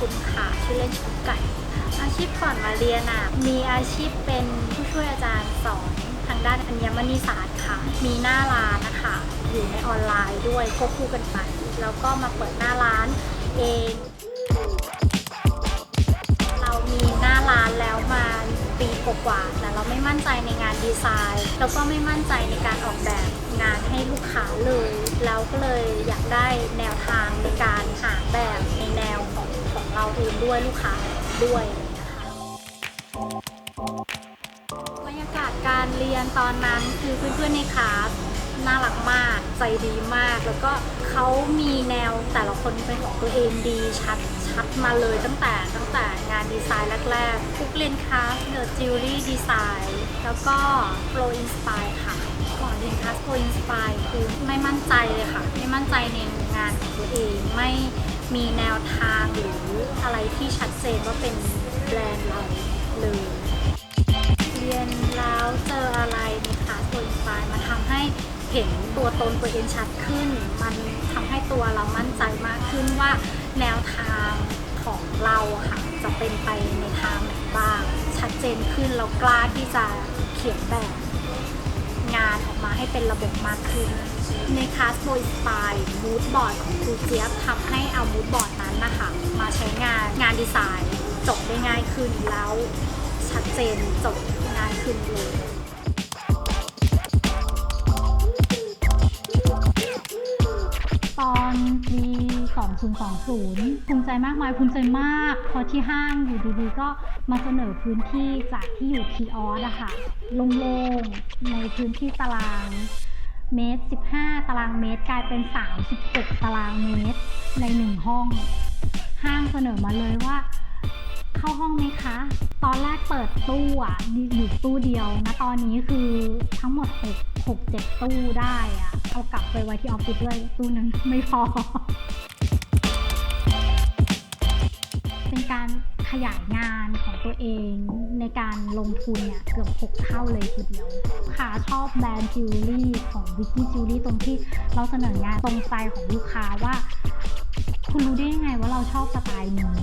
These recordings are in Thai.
คุณค่ะชื่อเล่นชื่อไก่ อาชีพก่อนมาเรียนอะ มีอาชีพเป็นผู้ช่วยอาจารย์สอนทางด้านอัญมณีศาสตร์ค่ะ มีหน้าร้านนะคะ อยู่ในออนไลน์ด้วยควบคู่กันไป แล้วก็มาเปิดหน้าร้านเอง เรามีหน้าร้านแล้วมาปีกว่าๆแต่ เราไม่มั่นใจในงานดีไซน์แล้วก็ไม่มั่นใจในการออกแบบงานให้ลูกค้าเลยแล้วก็เลยอยากได้แนวทางในการหาแบบในแนวของของเราเองด้วยลูกค้าด้วยอะไรอย่างเงี้ยค่ะ รรยากาศการเรียนตอนนั้นคือเพื่อนๆในคลาสน่ารักมากใจดีมาก แล้วก็เขามีแนวแต่ละคนเป็นของตัวเองดีชัดชัดมาเลยตั้งแต่ตั้งแต่งานดีไซน์แรกๆคุกเรียนคลาสเดอะจิวเวลรี่ดีไซน์แล้วก็ Flow Inspire ค่ะก่อนเรียนคลาส Flow Inspire คือไม่มั่นใจเลยค่ะ ไม่มั่นใจในงานของตัวเองไม่มีแนวทางหรืออะไรที่ชัดเจนว่าเป็นแบรนด์เราเลย รียนแล้วเจออะไรในคลาส Flow Inspire มาทำให้เห็นตัวตนตัวเองชัดขึ้น มันทำให้ตัวเรามั่นใจมากขึ้นว่าแนวทางของเราค่ะจะเป็นไปในทางไหนบ้าง ชัดเจนขึ้นแล้วกล้าที่จะเขียนแบบงานออกมาให้เป็นระบบมากขึ้น ในคลาสโบยสไตล์มูดบอร์ดของครูเจี๊ยบทำให้เอามูดบอร์ดนั้นนะคะมาใช้งานงานดีไซน์จบได้ง่ายขึ้นแล้วชัดเจนจบายขึ้นเลยตอนปี2020 ภูมิใจมากมายภูมิใจมาก พอที่ห้างอยู่ดีๆ ก็มาเสนอพื้นที่จากที่อยู่คีออสอะค่ะโล่งๆ ในพื้นที่ตารางเมตร 15 ตารางเมตรกลายเป็น 36 ตารางเมตรในหนึ่งห้อง ห้างเสนอมาเลยว่า เข้าห้องไหมคะ ตอนแรกเปิดตู้อะอยู่ตู้เดียวนะตอนนี้คือทั้งหมด6 6 7ตู้ได้อะเอากลับไปไว้ที่ออฟฟิศด้วยตู้นึงไม่พอ เป็นการขยายงานของตัวเองในการลงทุนเนี่ยเกือบ 6 เท่าเลยทีเดียวค่ะชอบแบรนด์จิวเวลรี่ของวิกกี้จิวเวลรี่ตรงที่เราเสนองานตรงใจของลูกค้าว่า คุณรู้ได้ยังไงว่าเราชอบสไตล์นี้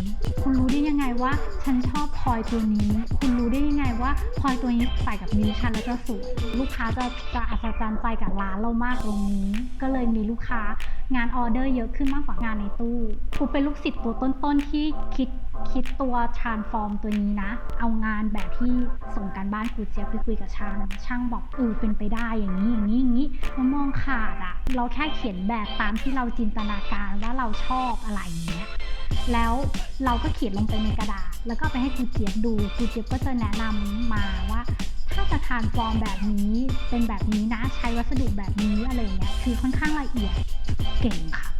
คุณรู้ได้ยังไงว่าฉันชอบพลอยตัวนี้ คุณรู้ได้ยังไงว่าพลอยตัวนี้ใส่กับมิวชันแล้วจะสวย ลูกค้าจะจะอัศจรรย์ใจกับร้านเรามากตรงนี้ ก็เลยมีลูกค้างานออเดอร์เยอะขึ้นมากกว่างานในตู้ คุปเป็นลูกศิษย์ตัวต้นๆที่คิด คิดตัว transform ตัวนี้นะ เอางานแบบที่ส่งการบ้านครูเจี๊ยบไปคุยกับช่าง ช่างบอกเออเป็นไปได้อย่างนี้อย่างนี้อย่างนี้เรามองขาดอะเราแค่เขียนแบบตามที่เราจินตนาการว่าเราชอบอะไรอย่างเงี้ยแล้วเราก็เขียนลงไปในกระดาษ แล้วก็ไปให้ครูเจี๊ยบดูครูเจี๊ยบก็จะแนะนำมาว่า ถ้าจะทานฟอร์มแบบนี้เป็นแบบนี้นะใช้วัสดุแบบนี้อะไรเงี้ยคือค่อนข้างละเอียดเก่งค่ะ